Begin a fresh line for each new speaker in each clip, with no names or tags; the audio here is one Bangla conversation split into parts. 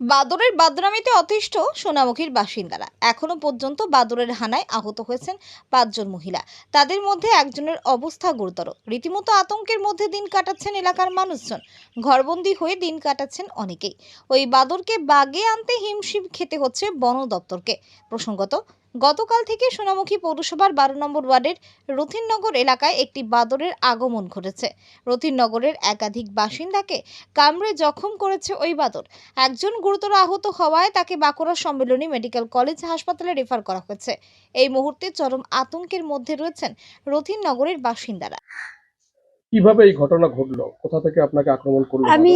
বাদরের বাদরামিতে অতিষ্ঠ সোনামুখীর বাসিন্দারা। এখনও পর্যন্ত বাদরের হানায় আহত হয়েছেন পাঁচজন মহিলা। তাদের মধ্যে একজনের অবস্থা গুরুতর। রীতিমতো আতঙ্কের মধ্যে দিন কাটাচ্ছেন এলাকার মানুষজন। ঘরবন্দি হয়ে দিন কাটাচ্ছেন অনেকেই। ওই বাদরকে বাগে আনতে হিমশিম খেতে হচ্ছে বন দপ্তরকে। প্রসঙ্গত গতকাল থেকে সোনামুখী পৌরসভার বারো নম্বর ওয়ার্ডের রথিননগর এলাকায় একটি বাদরের আগমন ঘটেছে। রথিননগরের একাধিক বাসিন্দাকে কামড়ে জখম করেছে ওই বাদর। একজন গুরুতর আহত হওয়ায় তাকে বাঁকুড়া সম্মেলনী মেডিকেল কলেজ হাসপাতালে রেফার করা হয়েছে। এই মুহূর্তে চরম আতঙ্কের মধ্যে রয়েছেন রথিন নগরের বাসিন্দারা।
কীভাবে এই ঘটনা ঘটলো? কোথা থেকে আপনাকে আক্রমণ করল?
আমি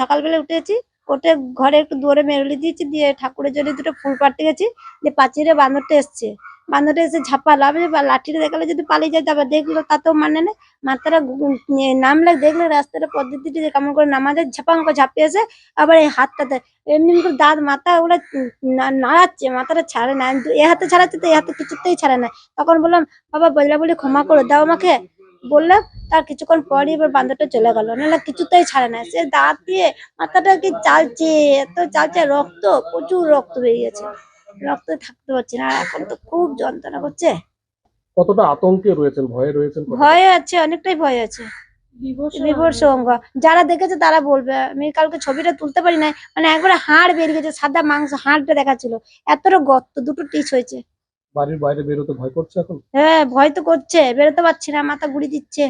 সকালবেলা উঠেছি উঠে ঘরে একটু দৌড়ে মেরুলি দিয়েছি, দিয়ে ঠাকুরের জন্য দুটো ফুল পাড়তে গেছি, দিয়ে পাঁচিরে বান্দরটা এসছে। বান্দরটা এসে ঝাপালো আমি বা লাঠিটা দেখালে যদি পালিয়ে যায়, তারপর দেখল তাতেও মানে না মাথাটা নামলে দেখলে রাস্তাটা পদ্ধতিটি যে কেমন করে নামা যায়, ঝাপাং করে ঝাঁপিয়ে এসে আবার এই হাতটাতে। এমনি করে দাঁত, মাথা ওগুলো নাড়াচ্ছে, মাথাটা ছাড়ে না। এ হাতে ছাড়াচ্ছে তো এ হাতে কিছুতেই ছাড়ে না। তখন বললাম, বাবা বললা বলে ক্ষমা করে, দাও আমাকে। বললাম তার কিছুক্ষণ পরই এবার বান্দরটা চলে গেল। নাহলে কিছুতেই ছাড়ে না। সে দাঁত দিয়ে মাথাটা কি চালছে? এত চালছে রক্ত প্রচুর রক্ত বেরিয়েছে। রক্ত থাকতে পারছি না। আর এখন তো খুব যন্ত্রণা করছে।
কতটা আতঙ্কে রয়েছেন? ভয়ে রয়েছেন
ভয় আছে অনেকটাই ভয় আছে। যারা দেখেছে তারা বলবে আমি কালকে ছবিটা তুলতে পারি না মানে একবারে হাড় বেরিয়ে গেছে সাদা মাংস হাড়টা দেখাচ্ছিল। এতটা গর্ত দুটো টিচ হয়েছে।
বাড়ির বাইরে বেরোতে ভয় করছে এখন?
হ্যাঁ ভয় তো করছে বেরোতে পারছি না মাথা ঘুরি দিচ্ছে।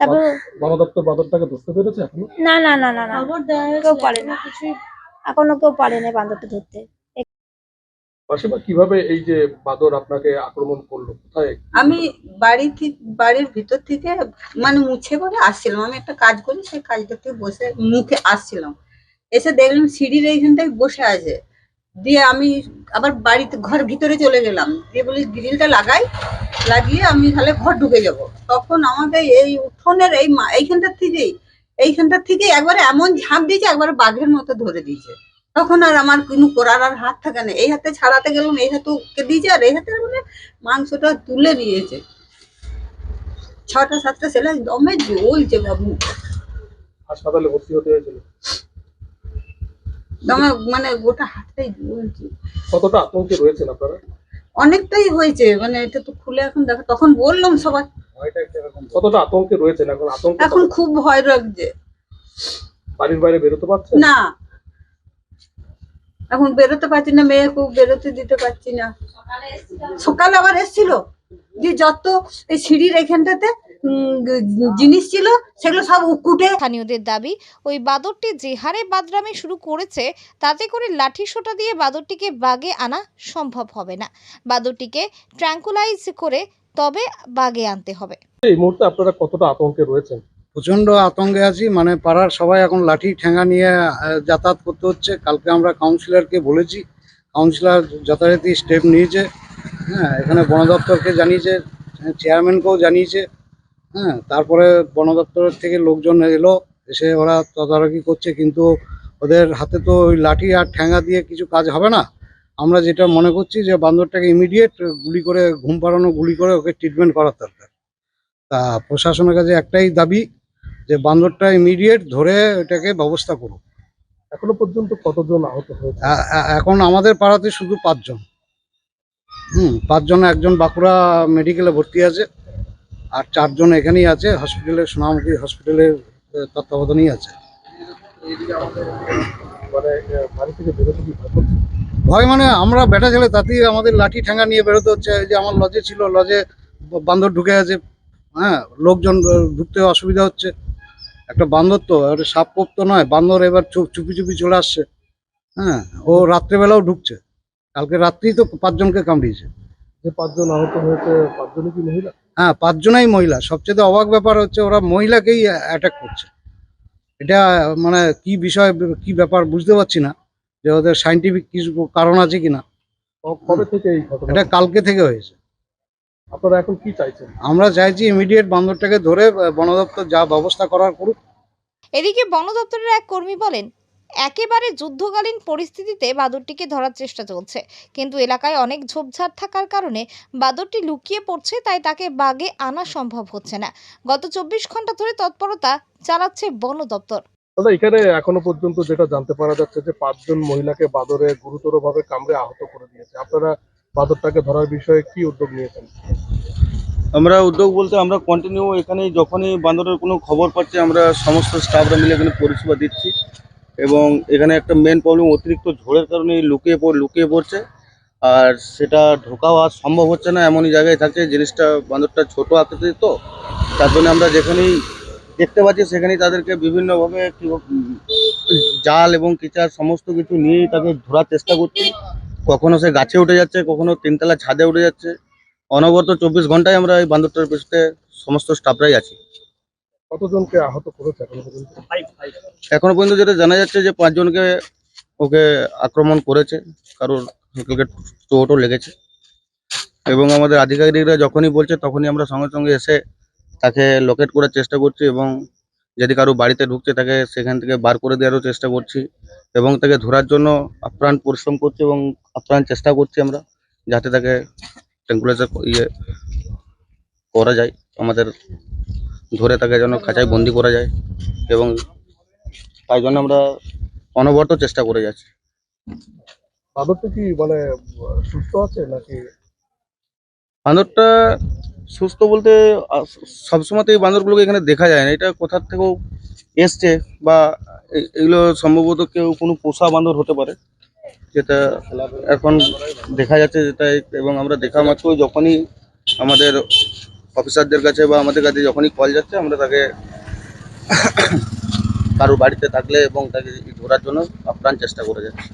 তারপর
বন দপ্তর বাদরটাকে ধরতে পেরেছে এখনও?
না না না না না। কেউ পারে না। এখনও কেউ পারে না বান্দরটা ধরতে।
মাসিমা কীভাবে এই যে বাদর আপনাকে আক্রমণ করল? কোথায়?
আমি বাড়ি থেকে বাড়ির ভিতর থেকে মানে মুছে বলে আসছিলাম। আমি একটা কাজ করি সেই কাজটা থেকে বসে মুখে আসছিলাম। এসে দেখলাম সিঁড়ির এইখানটায় বসে আছে। দিয়ে আমি আবার বাড়িতে ঘর ভিতরে চলে গেলাম। দিয়ে বলি, গ্রিলটা লাগাই। লাগিয়ে আমি তাহলে ঘর ঢুকে যাব। তখন আমাকে এই উঠোনের এই এইখানটার থেকেই, এইখানটার থেকে একবারে এমন ঝাঁপ দিয়েছে, একবারে বাঘের মতো ধরে দিয়েছে। তখন আর আমার কোনো করার আর হাত থাকে না। এই হাতে ছাড়াতে গেলাম, এই হাতে ওকে দিয়েছে, আর এই হাতে মানে মাংসটা তুলে নিয়েছে। ছটা, সাতটা ছেলে দমে জ্বলছে বাবু।
হাসপাতালে ভর্তি হতে হয়েছিল।
মানে গোটা হাতটাই জ্বলছে
কতটা আতঙ্কে রয়েছেন আপনারা?
অনেকটাই হয়েছে মানে এটা তো খুলে এখন দেখো তখন বললাম সবাই।
কতটা আতঙ্কে রয়েছেন এখন? আতঙ্ক
এখন খুব ভয় লাগছে।
বাড়ির বাইরে বেরোতে পারছেন?
না। এখন বেরোতে পারছি না মেয়েকেও বেরোতে দিতে পারছি না। সকালে আবার এসেছিল। যে যত এই সিঁড়ির এখানটাতে উম, জিনিস ছিল সেগুলো সব উকুটে।
স্থানীয়দের দাবি ওই বাদরটি যে হারে বাদরামি শুরু করেছে তাতে করে লাঠি সোটা দিয়ে বাদরটিকে বাগে আনা সম্ভব হবে না। বাদরটিকে ট্র্যাঙ্কুলাইজ করে তবে বাগে আনতে হবে।
এই মুহূর্তে আপনারা কতটা আতঙ্কে রয়েছেন?
প্রচণ্ড আতঙ্কে আছি মানে পাড়ার সবাই এখন লাঠি ঠেঙ্গা নিয়ে যাতায়াত করতে হচ্ছে। কালকে আমরা কাউন্সিলরকে বলেছি কাউন্সিলর যথারীতি স্টেপ নিয়েছে। হ্যাঁ এখানে বন দপ্তরকে জানিয়েছে চেয়ারম্যানকেও জানিয়েছে হ্যাঁ তারপরে বন দপ্তরের থেকে লোকজন এলো এসে ওরা তদারকি করছে কিন্তু ওদের হাতে তো ওই লাঠি আর ঠ্যাঙ্গা দিয়ে কিছু কাজ হবে না। আমরা যেটা মনে করছি যে বান্দরটাকে ইমিডিয়েট গুলি করে ঘুম পাড়ানো গুলি করে ওকে ট্রিটমেন্ট করার দরকার। তা প্রশাসনের কাছে একটাই দাবি যে বান্দরটা ইমিডিয়েট ধরে এটাকে ব্যবস্থা করুক।
এখনও পর্যন্ত কতজন আহত হয়েছে?
এখন আমাদের পাড়াতে শুধু পাঁচজন। হুম পাঁচজন একজন বাঁকুড়া মেডিকেলে ভর্তি আছে আর চারজন এখানেই আছে হসপিটালে সোনামুখী হসপিটালের তত্ত্বাবধানেই আছে।
মানে ভয়
মানে আমরা বেটা ছেলে তাতেই আমাদের লাঠি ঠ্যাঙ্গা নিয়ে বেরোতে হচ্ছে এই যে আমার লজে ছিল লজে বান্দর ঢুকে আছে হ্যাঁ লোকজন ঢুকতে অসুবিধা হচ্ছে। একটা বান্দর তো সাপ কোপ তো নয় বান্দর এবার চুপ- চুপি চুপি চলে আসছে হ্যাঁ ও রাত্রেবেলাও ঢুকছে। কালকে রাত্রেই তো পাঁচজনকে কামড়িয়েছে
যে পাঁচজন আহত হয়েছে পাঁচজনই কি মহিলা?
হ্যাঁ পাঁচজনাই মহিলা। সবচেয়ে অবাক ব্যাপার হচ্ছে ওরা মহিলাকেই অ্যাটাক করছে। এটা মানে কি বিষয় কি ব্যাপার বুঝতে পারছি না যে ওদের সাইন্টিফিক কিছু কারণ আছে কিনা।
কবে থেকে এই ঘটনা?
এটা কালকে থেকে হয়েছে।
আপনারা এখন কি চাইছেন?
আমরা চাইছি ইমিডিয়েট বান্দরটাকে ধরে বন দপ্তর যা ব্যবস্থা করার করুক।
এদিকে বন দপ্তরের এক কর্মী বলেন একেবারে যুদ্ধকালীন পরিস্থিতিতে বাদরটিকে ধরার চেষ্টা চলছে। কিন্তু এলাকায় অনেক ঝোপঝাড় থাকার কারণে বাদরটি লুকিয়ে পড়ছে তাই তাকে বাগে আনা সম্ভব হচ্ছে না। গত চব্বিশ ঘণ্টা ধরে তৎপরতা চালাচ্ছে বন দপ্তর।
দাদা এখানে এখনও পর্যন্ত যেটা জানতে পারা যাচ্ছে যে পাঁচজন মহিলাকে বাদরে গুরুতরভাবে কামড়ে আহত করে দিয়েছে। আপনারা বাদরটাকে ধরার বিষয়ে কি উদ্যোগ নিয়েছেন?
আমরা উদ্যোগ বলতে আমরা কন্টিনিউ এখানে যখনই বান্দরের কোনো খবর পাচ্ছি আমরা সমস্ত স্টাফরা মিলে এখানে পরিষেবা দিচ্ছি। এবং এখানে একটা মেন প্রবলেম অতিরিক্ত ঝড়ের কারণে লুকিয়ে পড়, লুকিয়ে পড়ছে। আর সেটা ঢোকাও আর সম্ভব হচ্ছে না, এমনই জায়গায় থাকে জিনিসটা বান্দরটা ছোট আকৃতির তো। তার জন্য আমরা যেখানেই দেখতে পাচ্ছি, সেখানেই তাদেরকে বিভিন্নভাবে জাল এবং কিচার সমস্ত কিছু নিয়েই তাকে ধরার চেষ্টা করছি। কখনো সে গাছে উঠে যাচ্ছে, কখনো তিনতলা ছাদে উঠে যাচ্ছে। অনবরত চব্বিশ ঘন্টায় আমরা এই বান্দরটার পেছনে সমস্ত স্টাফরাই আছি।
কতজনকে আহত করেছে এখনও পর্যন্ত?
যেটা জানা যাচ্ছে যে পাঁচজনকে ওকে আক্রমণ করেছে, কারোর চোটও লেগেছে। এবং আমাদের আধিকারিকরা যখনই বলছে তখনই আমরা সঙ্গে সঙ্গে এসে তাকে লোকেট করার চেষ্টা করছি এবং যদি কারও বাড়িতে ঢুকছে তাকে সেখান থেকে বার করে দেওয়ারও চেষ্টা করছি এবং তাকে ধরার জন্য আপ্রাণ পরিশ্রম করছি এবং আপ্রাণ চেষ্টা করছি আমরা যাতে তাকে ট্যাঙ্কুলাইজার ইয়ে করা যায় আমাদের ধরে তাকে যেন খাঁচায় বন্দি করা যায় এবং তাই জন্য আমরা অনবরত চেষ্টা করে যাচ্ছি।
বাদরটা কি মানে সুস্থ আছে নাকি?
বান্দরটা সুস্থ বলতে সবসময় তো এই বান্দরগুলোকে এখানে দেখা যায় না। এটা কোথার থেকেও এসছে বা এগুলো সম্ভবত কেউ কোনো পোষা বান্দর হতে পারে যেটা এখন দেখা যাচ্ছে যেটা এবং আমরা দেখা মাত্র যখনই আমাদের অফিসারদের কাছে বা আমাদের কাছে যখনই কল যাচ্ছে, আমরা তাকে কারোর বাড়িতে থাকলে এবং তাকে ধরার জন্য আপ্রাণ চেষ্টা করে যাচ্ছি।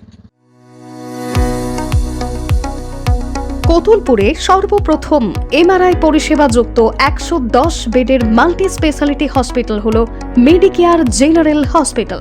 কোতুলপুরে সর্বপ্রথম এমআরআই পরিষেবা যুক্ত একশো দশ বেডের মাল্টি স্পেশালিটি হসপিটাল হল মেডিকেয়ার জেনারেল হসপিটাল